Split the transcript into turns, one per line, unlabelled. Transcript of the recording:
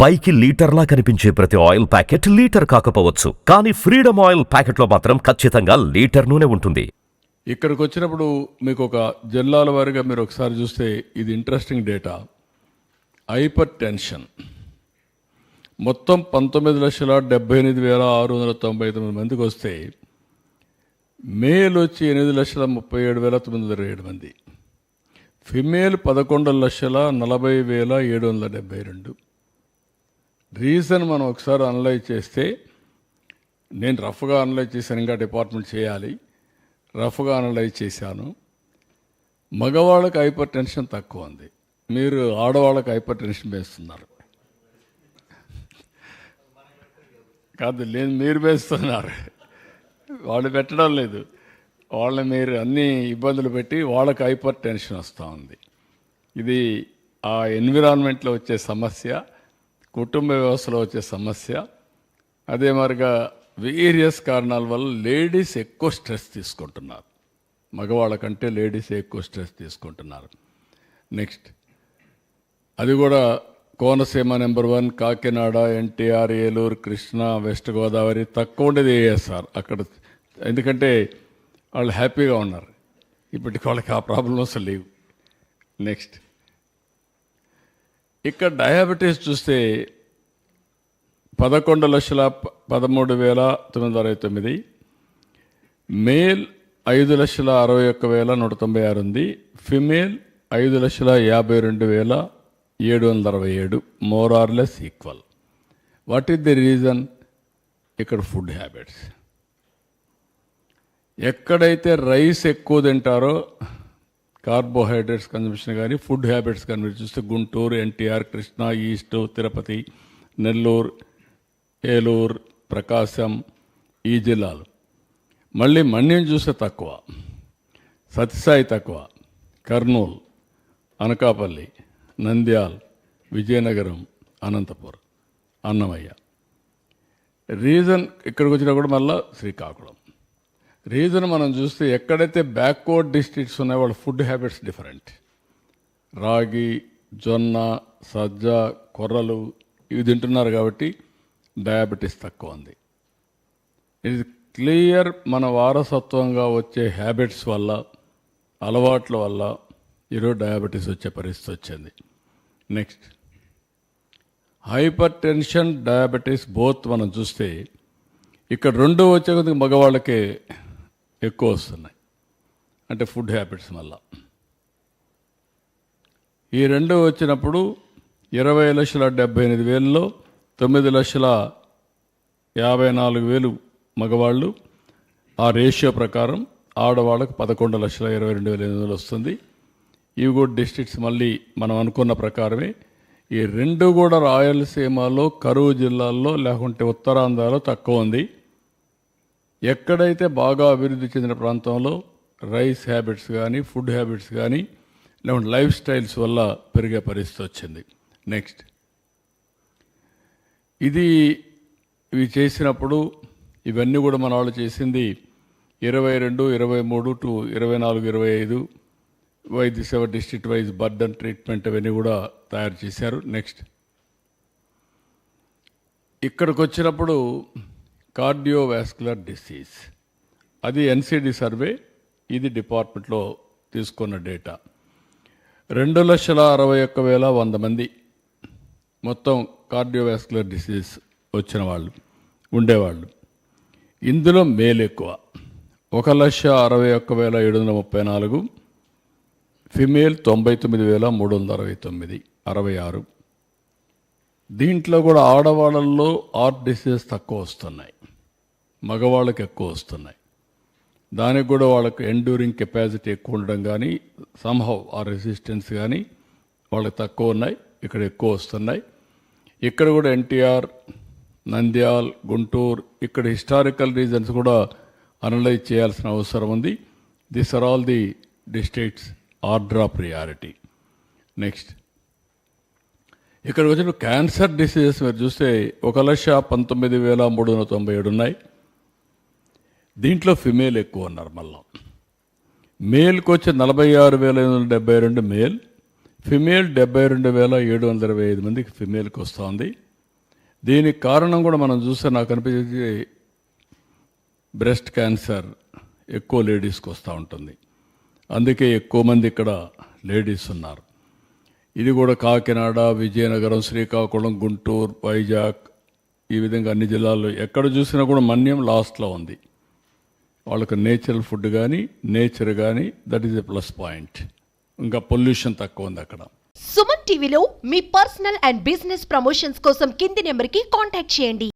పైకి లీటర్లా కనిపించే ప్రతి ఆయిల్ ప్యాకెట్ లీటర్ కాకపోవచ్చు. కానీ ఫ్రీడమ్ ఆయిల్ ప్యాకెట్లో మాత్రం ఖచ్చితంగా లీటర్ నూనె ఉంటుంది.
ఇక్కడికి వచ్చినప్పుడు మీకు ఒక జిల్లాల వారీగా మీరు ఒకసారి చూస్తే ఇది ఇంట్రెస్టింగ్ డేటా. హైపర్ టెన్షన్ మొత్తం పంతొమ్మిది లక్షల డెబ్బై ఎనిమిది వేల ఆరు వందల తొంభై తొమ్మిది మందికి వస్తే మేల్ వచ్చి ఎనిమిది లక్షల ముప్పై ఏడు వేల తొమ్మిది వందల ఏడు మంది. ఫిమేల్ పదకొండు లక్షల నలభై వేల ఏడు వందల డెబ్బై రెండు. రీజన్ మనం ఒకసారి అనలైజ్ చేస్తే నేను రఫ్గా అనలైజ్ చేశాను ఇంకా డిపార్ట్మెంట్ చేయాలి. రఫ్గా అనలైజ్ చేశాను. మగవాళ్ళకి హైపర్ టెన్షన్ తక్కువ ఉంది. మీరు ఆడవాళ్ళకి హైపర్ టెన్షన్ వేస్తున్నారు. కాదు లేదు మీరు వేస్తున్నారు. వాళ్ళు పెట్టడం లేదు. వాళ్ళని మీరు అన్ని ఇబ్బందులు పెట్టి వాళ్ళకి హైపర్ టెన్షన్ వస్తూ ఉంది. ఇది ఆ ఎన్విరాన్మెంట్లో వచ్చే సమస్య. కుటుంబ వ్యవస్థలో వచ్చే సమస్య అదే మరిగా వేరియస్ కారణాల వల్ల లేడీస్ ఎక్కువ స్ట్రెస్ తీసుకుంటున్నారు. మగవాళ్ళ కంటే లేడీస్ ఎక్కువ స్ట్రెస్ తీసుకుంటున్నారు. నెక్స్ట్ అది కూడా Konaseema number one Kakinada NTR Eluru Krishna west Godavari తక్కువ ఉండేది ఏఎస్ఆర్ అక్కడ. ఎందుకంటే వాళ్ళు హ్యాపీగా ఉన్నారు. ఇప్పటికి వాళ్ళకి ఆ ప్రాబ్లమ్స్ లేవు. నెక్స్ట్ ఇక్కడ డయాబెటీస్ చూస్తే పదకొండు లక్షల పదమూడు వేల తొమ్మిది వందల అరవై తొమ్మిది మేల్ ఐదు లక్షల అరవై ఒక్క వేల నూట తొంభై ఆరు ఉంది ఫిమేల్ ఐదు లక్షల యాభై రెండు వేల ఏడు వందల అరవై ఏడు more or less equal. What is the reason? ఇక్కడ ఫుడ్ హ్యాబిట్స్. ఎక్కడైతే రైస్ ఎక్కువ తింటారో కార్బోహైడ్రేట్స్ కన్జంప్షన్ కానీ ఫుడ్ హ్యాబిట్స్ కానీ మీరు చూస్తే గుంటూరు ఎన్టీఆర్ కృష్ణా ఈస్ట్ తిరుపతి నెల్లూరు ఏలూరు ప్రకాశం ఈ జిల్లాలు. మళ్ళీ మన్యం చూస్తే తక్కువ సత్యసాయి తక్కువ కర్నూలు అనకాపల్లి నంద్యాల్ విజయనగరం అనంతపురం అన్నమయ్య. రీజన్ ఇక్కడికి వచ్చినా కూడా మళ్ళా శ్రీకాకుళం. రీజన్ మనం చూస్తే ఎక్కడైతే బ్యాక్వర్డ్ డిస్ట్రిక్ట్స్ ఉన్నాయో వాళ్ళ ఫుడ్ హ్యాబిట్స్ డిఫరెంట్ రాగి జొన్న సజ్జ కొర్రలు ఇవి తింటున్నారు కాబట్టి డయాబెటీస్ తక్కువ ఉంది. ఇది క్లియర్ మన వారసత్వంగా వచ్చే హ్యాబిట్స్ వల్ల అలవాట్ల వల్ల ఈరోజు డయాబెటీస్ వచ్చే పరిస్థితి వచ్చింది. Next hypertension diabetes both మనం చూస్తే ఇక్కడ రెండు వచ్చే కొద్దిగా మగవాళ్ళకే ఎక్కువ వస్తున్నాయి. అంటే ఫుడ్ హ్యాబిట్స్ వల్ల ఈ రెండు వచ్చినప్పుడు ఇరవై లక్షల డెబ్బై ఎనిమిది వేలలో తొమ్మిది లక్షల యాభై నాలుగు వేలు మగవాళ్ళు. ఆ రేషియో ప్రకారం ఆడవాళ్ళకు పదకొండు లక్షల ఇరవై రెండు వేల ఎనిమిది వందలు వస్తుంది. ఇవి కూడా డిస్ట్రిక్ట్స్ మళ్ళీ మనం అనుకున్న ప్రకారమే. ఈ రెండు కూడా రాయలసీమలో కరువు జిల్లాల్లో లేకుంటే ఉత్తరాంధ్రలో తక్కువ ఉంది. ఎక్కడైతే బాగా అభివృద్ధి చెందిన ప్రాంతంలో రైస్ హ్యాబిట్స్ కానీ ఫుడ్ హ్యాబిట్స్ కానీ లేకుంటే లైఫ్ స్టైల్స్ వల్ల పెరిగే పరిస్థితి వచ్చింది. నెక్స్ట్. ఇది ఇవి చేసినప్పుడు ఇవన్నీ కూడా మన వాళ్ళు చేసింది ఇరవై రెండు ఇరవై మూడు టు ఇరవై నాలుగు ఇరవై ఐదు వైద్య సేవ డిస్ట్రిక్ట్ వైజ్ బర్డన్ ట్రీట్మెంట్ అవన్నీ కూడా తయారు చేశారు. నెక్స్ట్. ఇక్కడికి వచ్చినప్పుడు కార్డియోవాస్కులర్ డిసీజ్. అది ఎన్సిడి సర్వే ఇది డిపార్ట్మెంట్లో తీసుకున్న డేటా. రెండు లక్షల అరవై ఒక్క వేల వంద మంది మొత్తం కార్డియోవాస్కులర్ డిసీజ్ వచ్చిన వాళ్ళు ఉండేవాళ్ళు. ఇందులో మేలు ఎక్కువ. ఒక లక్ష అరవై ఒక్క వేల ఏడు వందల ముప్పై నాలుగు ఫిమేల్ తొంభై తొమ్మిది వేల మూడు వందల అరవై తొమ్మిది అరవై ఆరు. దీంట్లో కూడా ఆడవాళ్ళల్లో ఆర్ట్ డిసీజెస్ తక్కువ వస్తున్నాయి. మగవాళ్ళకి ఎక్కువ వస్తున్నాయి. దానికి కూడా వాళ్ళకి ఎండ్యూరింగ్ కెపాసిటీ ఎక్కువ ఉండడం కానీ సంహవ్ ఆ రెసిస్టెన్స్ కానీ వాళ్ళకి తక్కువ ఉన్నాయి ఇక్కడ ఎక్కువ వస్తున్నాయి. ఇక్కడ కూడా ఎన్టీఆర్ నంద్యాల్ గుంటూరు ఇక్కడ హిస్టారికల్ రీజన్స్ కూడా అనలైజ్ చేయాల్సిన అవసరం ఉంది. This are all the districts order of priority next ఇక్కడ వచ్చిన క్యాన్సర్ డిసీజెస్ మీరు చూస్తే ఒక లక్ష పంతొమ్మిది వేల మూడు వందల తొంభై ఏడు ఉన్నాయి. దీంట్లో ఫిమేల్ ఎక్కువ ఉన్నారు మళ్ళా. మేల్కి వచ్చి నలభై ఆరు వేల ఐదు వందల డెబ్బై రెండు మేల్ ఫిమేల్ డెబ్బై రెండు వేల ఏడు వందల ఇరవై ఐదు మందికి ఫిమేల్కి వస్తుంది. దీనికి కారణం కూడా మనం చూస్తే నాకు అనిపించేది బ్రెస్ట్ క్యాన్సర్ ఎక్కువ లేడీస్కి వస్తూ ఉంటుంది. అందుకే ఎక్కువ మంది ఇక్కడ లేడీస్ ఉన్నారు. ఇది కూడా కాకినాడ విజయనగరం శ్రీకాకుళం గుంటూరు వైజాగ్ ఈ విధంగా అన్ని జిల్లాల్లో ఎక్కడ చూసినా కూడా మన్యం లాస్ట్లో ఉంది. వాళ్ళకు నేచురల్ ఫుడ్ కానీ నేచర్ కానీ that is a plus point ఇంకా పొల్యూషన్ తక్కువ ఉంది అక్కడ.
సుమన్ టీవీలో మీ పర్సనల్ అండ్ బిజినెస్ ప్రమోషన్స్ కోసం కింది నెంబర్కి కాంటాక్ట్ చేయండి.